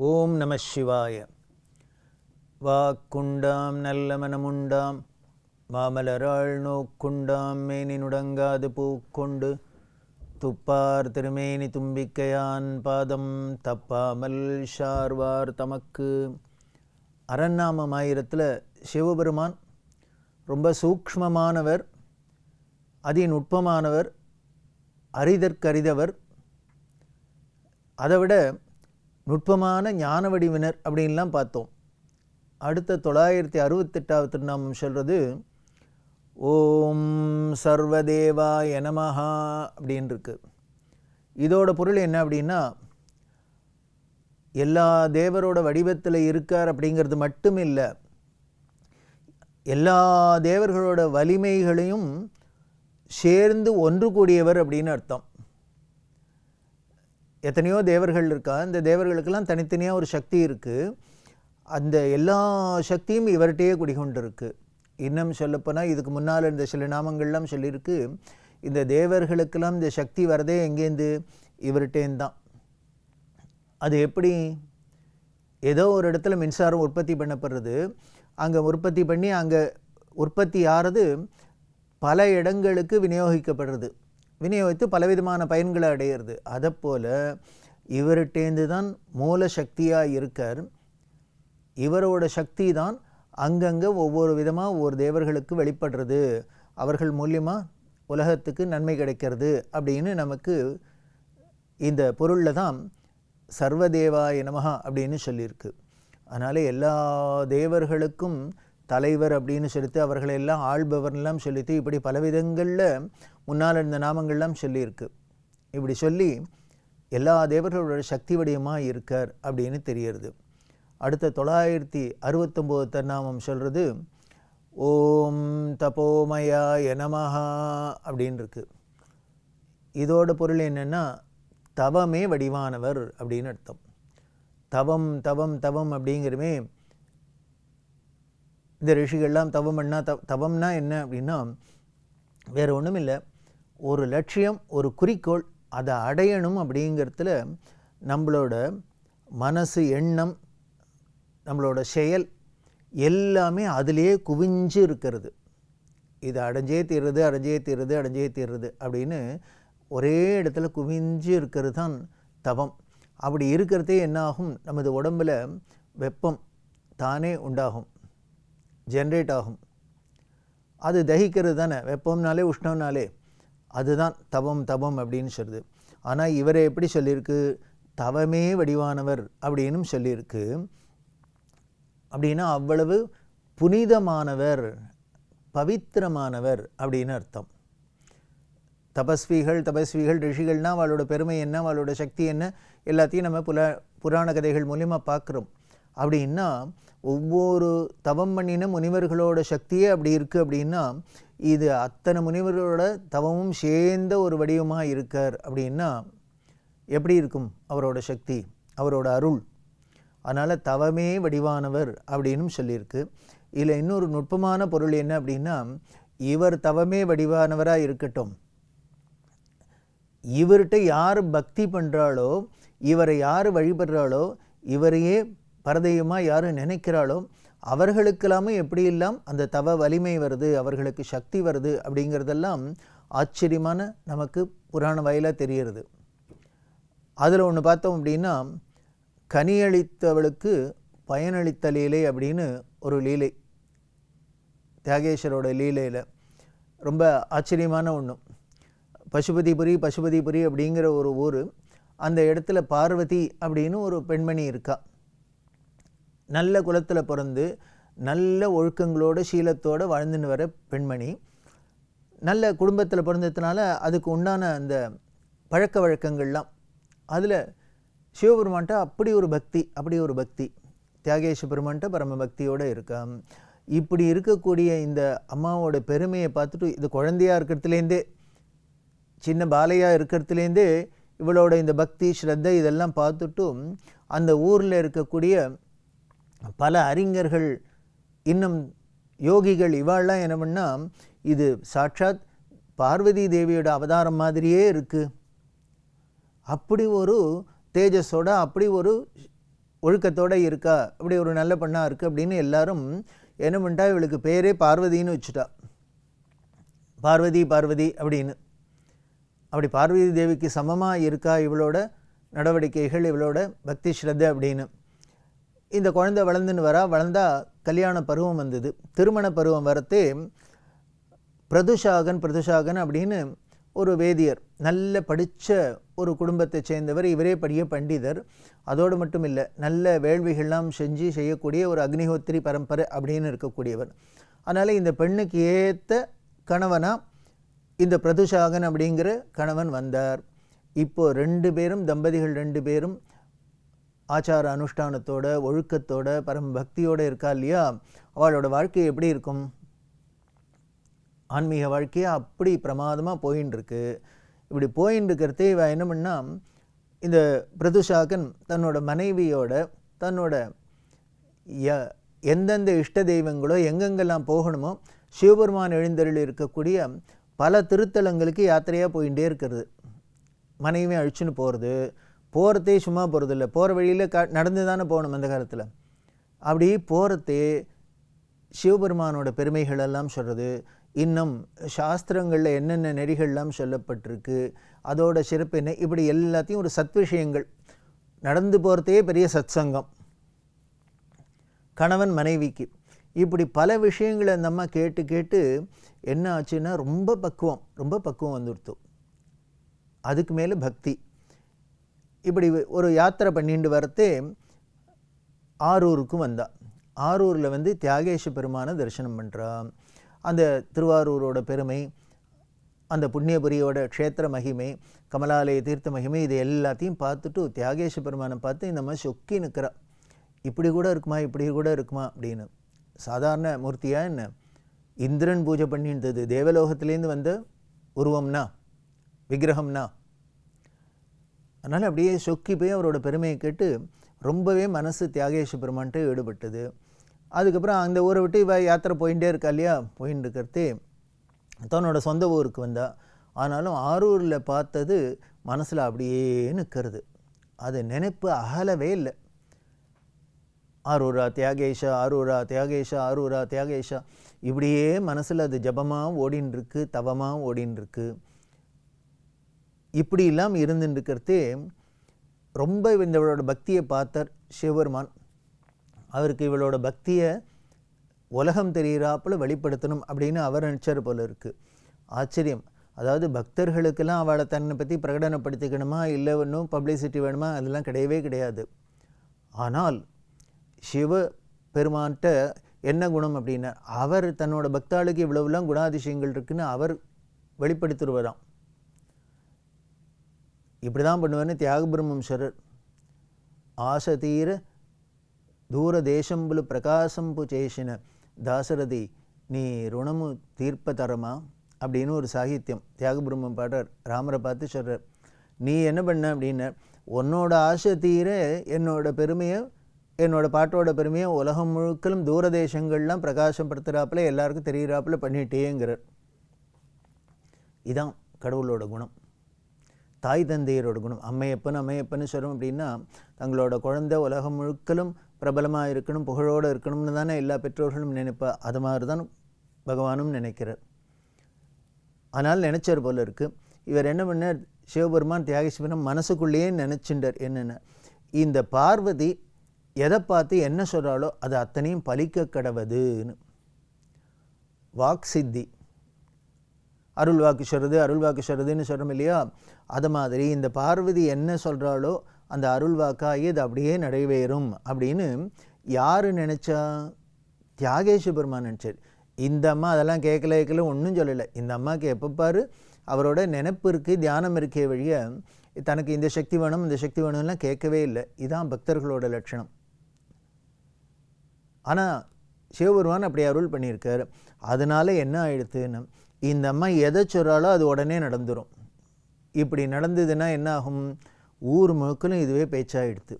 ஓம் நம சிவாய. வாக்குண்டாம் நல்ல மனமுண்டாம். மாமலராள் நோக்குண்டாம் மேனி நுடங்காது பூக்கொண்டு. துப்பார் திருமேனி தும்பிக்கையான் பாதம் தப்பாமல் ஷார்வார் தமக்கு. அரண்நாமம் ஆயிரத்தில் சிவபெருமான் ரொம்ப சூக்ஷ்மமானவர் அதிநுட்பமானவர் அரிதற்கரிதவர். அதை விட நுட்பமான ஞான வடிவினர் அப்படின்லாம் பார்த்தோம். அடுத்த தொள்ளாயிரத்தி அறுபத்தெட்டாவது திருநாமம் சொல்கிறது ஓம் சர்வதேவா எனமஹா அப்படின்னு இருக்கு இதோட பொருள் என்ன அப்படின்னா எல்லா தேவரோட வடிவத்தில் இருக்கார் அப்படிங்கிறது மட்டும் இல்லை எல்லா தேவர்களோட வலிமைகளையும் சேர்ந்து ஒன்று கூடியவர் அப்படின்னு அர்த்தம். எத்தனையோ தேவர்கள் இருக்கா? இந்த தேவர்களுக்கெல்லாம் தனித்தனியாக ஒரு சக்தி இருக்குது அந்த எல்லா சக்தியும் இவர்கிட்டயே குடிகொண்டு இருக்குது இன்னும் சொல்லப்போனால் இதுக்கு முன்னால் இருந்த சில நாமங்கள்லாம் சொல்லியிருக்கு இந்த தேவர்களுக்கெல்லாம் இந்த சக்தி வரதே எங்கேருந்து இவர்கிட்டேந்தான். அது எப்படி? ஏதோ ஒரு இடத்துல மின்சாரம் உற்பத்தி பண்ணப்படுறது. அங்கே உற்பத்தி பண்ணி அங்கே உற்பத்தி ஆகிறது பல இடங்களுக்கு விநியோகிக்கப்படுறது. விநியோகித்து பலவிதமான பயன்களை அடையிறது. அதை போல் இவர்கிட்டேந்து தான் மூல சக்தியாக இருக்கார். இவரோட சக்தி தான் அங்கங்கே ஒவ்வொரு விதமாக ஒவ்வொரு தேவர்களுக்கு வெளிப்படுறது. அவர்கள் மூலியமாக உலகத்துக்கு நன்மை கிடைக்கிறது அப்படின்னு நமக்கு இந்த பொருளில் தான் சர்வதேவாய நமகா அப்படின்னு சொல்லியிருக்கு. அதனால் எல்லா தேவர்களுக்கும் தலைவர் அப்படின்னு சொல்லிட்டு அவர்களை எல்லாம் ஆள்பவர்லாம் சொல்லிட்டு இப்படி பல விதங்களில் முன்னால் இருந்த நாமங்கள்லாம் சொல்லியிருக்கு. இப்படி சொல்லி எல்லா தேவர்களோட சக்தி வடிவமாக இருக்கார் அப்படின்னு தெரியறது. அடுத்த தொள்ளாயிரத்தி அறுபத்தொம்போது தன்னாமம் சொல்கிறது ஓம் தபோமயா எனமஹா அப்படின்னு இருக்கு இதோட பொருள் என்னென்னா தவமே வடிவானவர் அப்படின்னு அர்த்தம். தவம் தவம் தவம் அப்படிங்கிறமே இந்த ரிஷிகள்லாம் தவம் பண்ணால் தவம்னா என்ன அப்படின்னா வேறு ஒன்றும் இல்லை ஒரு லட்சியம் ஒரு குறிக்கோள் அதை அடையணும் அப்படிங்கிறதுல நம்மளோட மனசு எண்ணம் நம்மளோட செயல் எல்லாமே அதிலேயே குவிஞ்சு இருக்கிறது. இது அடைஞ்சே தீருது அடைஞ்சே தீருது அடைஞ்சே தீருது அப்படின்னு ஒரே இடத்துல குவிஞ்சு இருக்கிறது தான் தவம். அப்படி இருக்கிறதே என்னாகும்? நமது உடம்பில் வெப்பம் தானே உண்டாகும். ஜென்ரேட் ஆகும். அது தகிக்கிறது தானே. வெப்பம்னாலே உஷ்ணம்னாலே. அதுதான் தவம் தவம் அப்படின்னு சொல்லுது. ஆனால் இவரை எப்படி சொல்லியிருக்கு? தவமே வடிவானவர் அப்படின்னும் சொல்லியிருக்கு. அப்படின்னா அவ்வளவு புனிதமானவர் பவித்திரமானவர் அப்படின்னு அர்த்தம். தபஸ்விகள் தபஸ்விகள் ரிஷிகள்னால் அவளோட பெருமை என்ன அவளோட சக்தி என்ன எல்லாத்தையும் நம்ம புல புராண கதைகள் மூலிமா பார்க்குறோம். அப்படின்னா ஒவ்வொரு தவம் பண்ணின முனிவர்களோட சக்தியே அப்படி இருக்குது அப்படின்னா இது அத்தனை முனிவர்களோட தவமும் சேர்ந்த ஒரு வடிவமாக இருக்கார் அப்படின்னா எப்படி இருக்கும் அவரோட சக்தி அவரோட அருள்? அதனால் தவமே வடிவானவர் அப்படின்னும் சொல்லியிருக்கு. இதில் இன்னொரு நுட்பமான பொருள் என்ன அப்படின்னா இவர் தவமே வடிவானவராக இருக்கட்டும். இவர்கிட்ட யார் பக்தி பண்ணுறாளோ இவரை யார் வழிபடுறாளோ இவரையே பரதெய்வமாக யார் நினைக்கிறாளோ அவர்களுக்கெல்லாமே எப்படியெல்லாம் அந்த தவ வலிமை வருது அவர்களுக்கு சக்தி வருது அப்படிங்கிறதெல்லாம் ஆச்சரியமான நமக்கு புராண வயலாக தெரிகிறது. அதில் ஒன்று பார்த்தோம் அப்படின்னா கனியளித்தவளுக்கு பயனளித்த லீலை அப்படின்னு ஒரு லீலை தியாகேஸ்வரோட லீலையில். ரொம்ப ஆச்சரியமான ஒன்று பசுபதிபுரி பசுபதிபுரி அப்படிங்கிற ஒரு ஊர் அந்த இடத்துல பார்வதி அப்படின்னு ஒரு பெண்மணி இருக்கா. நல்ல குலத்தில் பிறந்து நல்ல ஒழுக்கங்களோட சீலத்தோடு வாழ்ந்துன்னு வர பெண்மணி நல்ல குடும்பத்தில் பிறந்ததுனால அதுக்கு உண்டான அந்த பழக்க வழக்கங்கள்லாம். அதில் சிவபெருமான்ட்ட அப்படி ஒரு பக்தி அப்படி ஒரு பக்தி. தியாகேஷ பெருமான்ட்ட பரம பக்தியோடு இருக்கா இப்படி இருக்கக்கூடிய இந்த அம்மாவோட பெருமையை பார்த்துட்டு இது குழந்தையாக இருக்கிறதுலேருந்தே சின்ன பாலையாக இருக்கிறதுலேருந்தே இவளோட இந்த பக்தி ஸ்ரத்தை இதெல்லாம் பார்த்துட்டும் அந்த ஊரில் இருக்கக்கூடிய பல அறிஞர்கள் இன்னும் யோகிகள் இவாள்லாம் என்ன பண்ணால் இது சாட்சாத் பார்வதி தேவியோட அவதாரம் மாதிரியே இருக்குது அப்படி ஒரு தேஜஸோட அப்படி ஒரு ஒழுக்கத்தோடு இருக்கா அப்படி ஒரு நல்ல பெண்ணாக இருக்குது அப்படின்னு எல்லாரும் என்ன பண்ணிட்டா இவளுக்கு பேரே பார்வதின்னு வச்சுட்டா. பார்வதி பார்வதி அப்படின்னு. அப்படி பார்வதி தேவிக்கு சமமாக இருக்கா இவளோட நடவடிக்கைகள் இவளோட பக்தி ஸ்ரத்தை அப்படின்னு. இந்த குழந்தை வளர்ந்துன்னு வரா வளர்ந்தா கல்யாண பருவம் வந்தது. திருமண பருவம் வரத்தே பிரதுஷாகன் பிரதுஷாகன் அப்படின்னு ஒரு வேதியர் நல்ல படித்த ஒரு குடும்பத்தை சேர்ந்தவர் இவரே படிய பண்டிதர். அதோடு மட்டும் இல்லை நல்ல வேள்விகள்லாம் செஞ்சு செய்யக்கூடிய ஒரு அக்னிஹோத்திரி பரம்பரை அப்படின்னு இருக்கக்கூடியவர். அதனால் இந்த பெண்ணுக்கு ஏற்ற கணவனாக இந்த பிரதுஷாகன் அப்படிங்கிற கணவன் வந்தார். இப்போது ரெண்டு பேரும் தம்பதிகள் ரெண்டு பேரும் ஆச்சார அனுஷ்டானத்தோட ஒழுக்கத்தோட பரம பக்தியோட இருக்கா இல்லையா? அவளோட வாழ்க்கை எப்படி இருக்கும்? ஆன்மீக வாழ்க்கையை அப்படி பிரமாதமாக போயின்னு இருக்கு இப்படி போயின்னு இருக்கிறதே இவ என்ன பண்ணால் இந்த பிரதுஷாகன் தன்னோட மனைவியோட தன்னோட ய- எந்தெந்த இஷ்ட தெய்வங்களோ எங்கெங்கெல்லாம் போகணுமோ சிவபெருமான் எழுந்தருள் இருக்கக்கூடிய பல திருத்தலங்களுக்கு யாத்திரையாக போயிட்டே இருக்கிறது. மனைவி அழிச்சுன்னு போகிறது போகிறதே சும்மா போகிறதில்ல போகிற வழியில் க நடந்து தானே போகணும் அந்த காலத்தில். அப்படி போகிறதே சிவபெருமானோட பெருமைகள் எல்லாம் சொல்கிறது இன்னும் சாஸ்திரங்களில் என்னென்ன நெறிகள்லாம் சொல்லப்பட்டிருக்கு அதோட சிறப்பு என்ன இப்படி எல்லாத்தையும் ஒரு சத் விஷயங்கள். நடந்து போகிறதே பெரிய சத் சங்கம் கணவன் மனைவிக்கு. இப்படி பல விஷயங்களை அந்த அம்மா கேட்டு கேட்டு என்ன ஆச்சுன்னா ரொம்ப பக்குவம் ரொம்ப பக்குவம் வந்துடுத்து. அதுக்கு மேலே பக்தி. இப்படி ஒரு யாத்திரை பண்ணிட்டு வரத்தே ஆரூருக்கும் வந்தா. ஆரூரில் வந்து தியாகேஷ பெருமானை தரிசனம் பண்ணுறா அந்த திருவாரூரோட பெருமை அந்த புண்ணியபுரியோட க்ஷேத்திர மகிமை கமலாலய தீர்த்த மகிமை இது எல்லாத்தையும் பார்த்துட்டு தியாகேஷ பெருமானை பார்த்து இந்த மாதிரி சொக்கி நிற்கிறா இப்படி கூட இருக்குமா இப்படி கூட இருக்குமா அப்படின்னு. சாதாரண மூர்த்தியாக என்ன? இந்திரன் பூஜை பண்ணியிருந்தது தேவலோகத்திலேருந்து வந்த உருவம்னா விக்கிரகம்னா அதனால் அப்படியே சொக்கி போய் அவரோட பெருமையை கேட்டு ரொம்பவே மனசு தியாகேஷ் பெருமான்ட்டு ஈடுபட்டது. அதுக்கப்புறம் அந்த ஊரை விட்டு இவ யாத்திரை போயிட்டே இருக்கா இல்லையா? போயின்னு இருக்கிறதே தன்னோட சொந்த ஊருக்கு வந்தா. ஆனாலும் ஆரூரில் பார்த்தது மனசில் அப்படியே நிற்கிறது அது நினைப்பு அகலவே இல்லை. ஆரூரா தியாகேஷா ஆரூரா தியாகேஷா ஆரூரா தியாகேஷா. இப்படியே மனசில் அது ஜபமாக ஓடின்னு இருக்கு தவமாக ஓடின்னு இருக்குது இப்படி இல்லாமல் இருந்துட்டு இருக்கிறதே ரொம்ப இவளோட பக்தியை பார்த்தார் சிவபெருமான். அவருக்கு இவளோட பக்தியை உலகம் தெரிகிறாப்புல வெளிப்படுத்தணும் அப்படின்னு அவர் நினச்சார் போல் இருக்குது ஆச்சரியம். அதாவது பக்தர்களுக்கெல்லாம் அவளை தன்னை பற்றி பிரகடனப்படுத்திக்கணுமா இல்லை ஒன்றும் பப்ளிசிட்டி வேணுமா அதெல்லாம் கிடையவே கிடையாது. ஆனால் சிவ பெருமான்கிட்ட என்ன குணம் அப்படின்னா அவர் தன்னோட பக்தாளுக்கு இவ்வளவுலாம் குணாதிசயங்கள் இருக்குன்னு அவர் வெளிப்படுத்திடுவதாம் இப்படி தான் பண்ணுவேன்னு தியாக பிரம்மம்சரர் ஆச தூர தேசம்புல దేశంబులు ప్రకాశంపు தாசரதி நீ నీ రుణము தீர்ப்பதரமா அப்படின்னு ஒரு சாகித்யம் தியாகபிரம்மம் பாடுறார். ராமரை பார்த்து சொல்கிறார் நீ என்ன பண்ண? அப்படின்னு உன்னோட ஆசை தீர என்னோட பெருமையை என்னோடய பாட்டோட பெருமையை உலகம் முழுக்கலும் தூரதேசங்கள்லாம் பிரகாசப்படுத்துகிறாப்புல எல்லாருக்கும் தெரிகிறாப்புல பண்ணிட்டேங்கிறார். இதுதான் கடவுளோட குணம். தாய் தந்தையரோட குணம். அம்மையப்பன் அம்மையப்பன்னு சொல்கிறோம் அப்படின்னா தங்களோட குழந்தை உலகம் முழுக்கலும் பிரபலமாக இருக்கணும் புகழோடு இருக்கணும்னு தானே எல்லா பெற்றோர்களும் நினைப்பா அது மாதிரி தான் பகவானும் நினைக்கிறார். ஆனால் நினச்சார் போல இருக்குது இவர் என்ன பண்ணார்? சிவபெருமான் தியாகேஸ்வரன் மனசுக்குள்ளேயே நினச்சிண்டார் என்னென்ன? இந்த பார்வதி எதை பார்த்து என்ன சொல்கிறாளோ அது அத்தனையும் பலிக்க கடவுதுன்னு. வாக் சித்தி. அருள் வாக்கு சொல்கிறது அருள் வாக்கு சொல்கிறதுன்னு சொல்கிறோம் இல்லையா? அது மாதிரி இந்த பார்வதி என்ன சொல்கிறாளோ அந்த அருள் வாக்காகி அது அப்படியே நிறைவேறும் அப்படின்னு யார் நினச்சா? தியாகேஷ பெருமான் நினச்சார். இந்த அம்மா அதெல்லாம் கேட்கல கேட்கல ஒன்றும் சொல்லலை. இந்த அம்மாவுக்கு எப்போ பாரு அவரோட நினைப்பு இருக்குது தியானம் இருக்கே வழிய தனக்கு இந்த சக்தி வேணும் இந்த சக்தி வேணும்லாம் கேட்கவே இல்லை. இதுதான் பக்தர்களோட லட்சணம். ஆனால் சிவபெருமான் அப்படி அருள் பண்ணியிருக்கார். அதனால என்ன ஆயிடுத்துன்னு இந்த அம்மா எதை சொல்கிறாலோ அது உடனே நடந்துடும் இப்படி நடந்ததுன்னா என்ன ஆகும் ஊர் முழுக்கலும் இதுவே பேச்சாயிடுது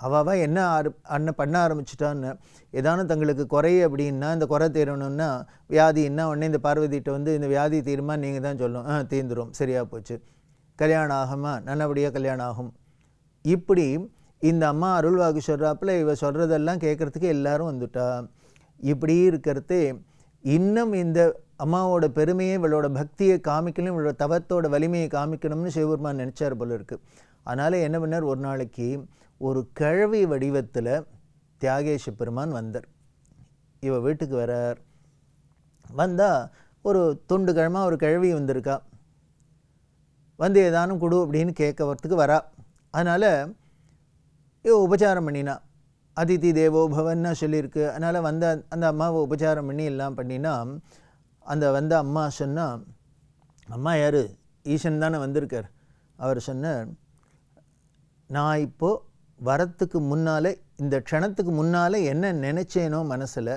அவள் என்ன ஆறு அண்ணன் பண்ண ஆரம்பிச்சிட்டான்னு ஏதானும் தங்களுக்கு குறை அப்படின்னா இந்த குறை தீரணும்னா வியாதின்னா உடனே இந்த பார்வதிகிட்ட வந்து இந்த வியாதி தீருமா நீங்கள் தான் சொல்லணும் ஆ தீர்ந்துரும் சரியாக போச்சு. கல்யாணம் ஆகுமா? நல்லபடியாக கல்யாணம் ஆகும். இப்படி இந்த அம்மா அருள்வாக்கு சொல்கிறாப்புல இவ சொல்கிறதெல்லாம் கேட்குறதுக்கு எல்லாரும் வந்துட்டா. இப்படி இருக்கிறது இன்னும் இந்த அம்மாவோட பெருமையை இவளோட பக்தியை காமிக்கணும் இவளோட தவத்தோட வலிமையை காமிக்கணும்னு சிவபெருமான் நினச்சார் போல இருக்கு. அதனால் என்ன பண்ணார்? ஒரு நாளைக்கு ஒரு கிழவி வடிவத்தில் தியாகேஷ பெருமான் வந்தார். இவ வீட்டுக்கு வரார். வந்தால் ஒரு துண்டு கிழமா ஒரு கிழவி வந்திருக்கா. வந்து ஏதானும் கொடு அப்படின்னு கேட்க வரத்துக்கு வரா. அதனால் இவ உபச்சாரம் பண்ணினா. அதிதி தேவோ பவன்னா சொல்லியிருக்கு. அதனால் வந்த அந்த அம்மாவை உபச்சாரம் பண்ணி எல்லாம் பண்ணினா அந்த வந்த அம்மா சொன்னால் அம்மா யார்? ஈசன் தானே வந்திருக்கார். அவர் சொன்னார் நான் இப்போது வரத்துக்கு முன்னால் இந்த க்ஷணத்துக்கு முன்னால் என்ன நினச்சேனோ மனசில்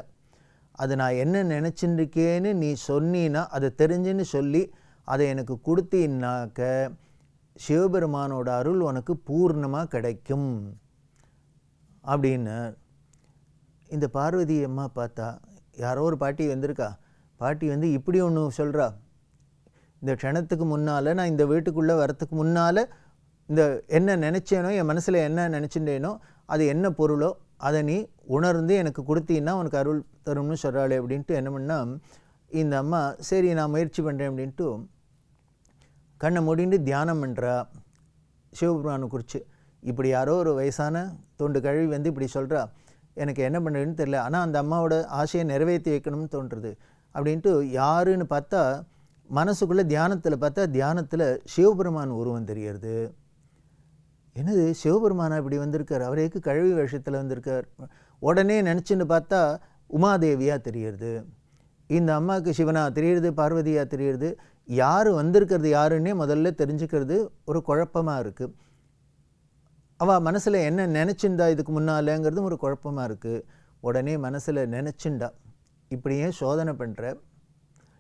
அது நான் என்ன நினச்சிருக்கேன்னு நீ சொன்னின்னா அதை தெரிஞ்சுன்னு சொல்லி அதை எனக்கு கொடுத்தீன்னாக்க சிவபெருமானோட அருள் உனக்கு பூர்ணமாக கிடைக்கும். அப்படின்னு இந்த பார்வதி அம்மா பார்த்தா யாரோ ஒரு பாட்டி வந்திருக்கா பாட்டி வந்து இப்படி ஒன்று சொல்கிறா இந்த க்ஷணத்துக்கு முன்னால் நான் இந்த வீட்டுக்குள்ளே வரத்துக்கு முன்னால் இந்த என்ன நினச்சேனோ என் மனசில் என்ன நினச்சிட்டேனோ அது என்ன பொருளோ அதை நீ உணர்ந்து எனக்கு கொடுத்தீன்னா உனக்கு அருள் தரும்னு சொல்கிறாளே அப்படின்ட்டு என்ன பண்ணா இந்த அம்மா சரி நான் முயற்சி பண்ணுறேன் அப்படின்ட்டு கண்ணை மூடிண்டு தியானம் பண்ணுறா சிவபெருமானை குறித்து இப்படி யாரோ ஒரு வயசான தொண்டு கழுவி வந்து இப்படி சொல்கிறா எனக்கு என்ன பண்ணுறதுன்னு தெரியல. ஆனால் அந்த அம்மாவோட ஆசையை நிறைவேற்றி வைக்கணும்னு தோன்றுறது அப்படின்ட்டு யாருன்னு பார்த்தா மனசுக்குள்ளே தியானத்தில் பார்த்தா தியானத்தில் சிவபெருமான் உருவம் தெரியறது என்னது? சிவபெருமானா இப்படி வந்திருக்கார்? அவரேக்கு கழுவி வேஷத்தில் வந்திருக்கார்? உடனே நினச்சின்னு பார்த்தா உமாதேவியாக தெரியறது இந்த அம்மாவுக்கு சிவனா தெரியுறது பார்வதியாக தெரியுறது யார் வந்திருக்கிறது யாருன்னே முதல்ல தெரிஞ்சுக்கிறது ஒரு குழப்பமாக இருக்குது அவள் மனசில் என்ன நினச்சிண்டா இதுக்கு முன்னாலேங்கிறதும் ஒரு குழப்பமாக இருக்குது உடனே மனசில் நினச்சிண்டா இப்படியே சோதனை பண்ணுற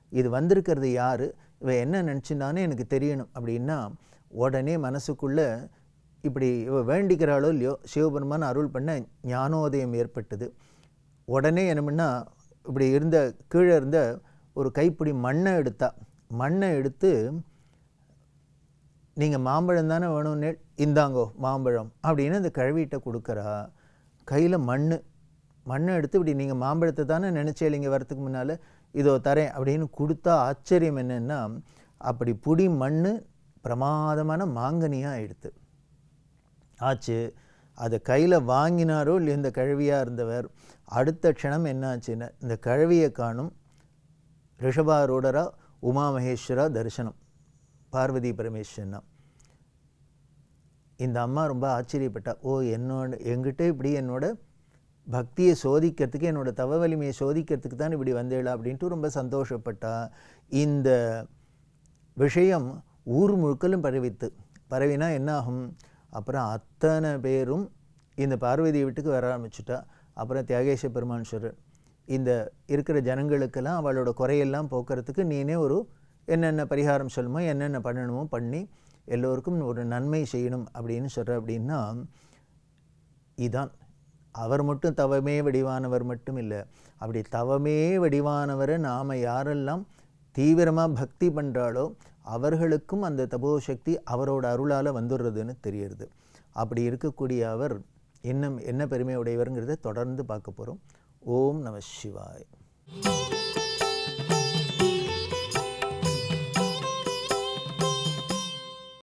இது வந்திருக்கிறது யார் இவன் என்ன நினச்சிண்டான்னு எனக்கு தெரியணும் அப்படின்னா உடனே மனசுக்குள்ளே இப்படி இவ வேண்டிக்கிறாளோ இல்லையோ சிவபெருமான் அருள் பண்ண ஞானோதயம் ஏற்பட்டது. உடனே என்னமுன்னா இப்படி இருந்த கீழே இருந்த ஒரு கைப்பிடி மண்ணை எடுத்தா மண்ணை எடுத்து நீங்கள் மாம்பழம் தானே வேணும்னு இந்தாங்கோ மாம்பழம் அப்படின்னு அந்த கழுவிட்ட கொடுக்குறா கையில் மண் மண்ணை எடுத்து இப்படி நீங்கள் மாம்பழத்தை தானே நினச்சேலிங்க வரத்துக்கு முன்னால் இதோ தரேன் அப்படின்னு கொடுத்தா ஆச்சரியம் என்னென்னா அப்படி புடி மண் பிரமாதமான மாங்கனியாக ஆயிடுத்து ஆச்சு அதை கையில் வாங்கினாரோ இல்லையோ இந்த கழுவியாக இருந்தவர் அடுத்த க்ஷணம் என்ன ஆச்சுன்னா இந்த கழுவியை காணும் ரிஷபாரூடரா உமா மகேஸ்வரா தரிசனம் பார்வதி பரமேஸ்வரனா இந்த அம்மா ரொம்ப ஆச்சரியப்பட்டா ஓ என்னோட எங்கிட்ட இப்படி என்னோட பக்தியை சோதிக்கிறதுக்கு என்னோட தவ வலிமையை சோதிக்கிறதுக்கு தான் இப்படி வந்தேளா அப்படின்ட்டு ரொம்ப சந்தோஷப்பட்டா. இந்த விஷயம் ஊர் முழுக்கலும் பரவித்து. பரவினா என்ன ஆகும் அப்புறம் அத்தனை பேரும் இந்த பார்வதி வீட்டுக்கு வர ஆரம்பிச்சுட்டா. அப்புறம் தியாகேஷ பெருமான்ஸ்வரர் இந்த இருக்கிற ஜனங்களுக்கெல்லாம் அவளோட குறையெல்லாம் போக்குறதுக்கு நீனே ஒரு என்னென்ன பரிகாரம் சொல்லணுமோ என்னென்ன பண்ணணுமோ பண்ணி எல்லோருக்கும் ஒரு நன்மை செய்யணும் அப்படின்னு சொல்கிற அப்படின்னா இதான். அவர் மட்டும் தவமே வடிவானவர் மட்டும் இல்லை. அப்படி தவமே வடிவானவரை நாம் யாரெல்லாம் தீவிரமாக பக்தி பண்ணுறாளோ அவர்களுக்கும் அந்த தபோசக்தி அவரோட அருளால் வந்துடுறதுன்னு தெரியுது அப்படி இருக்கக்கூடிய அவர் என்ன என்ன பெருமை உடையவருங்கிறத தொடர்ந்து பார்க்க போகிறோம் ஓம் நம சிவாய்.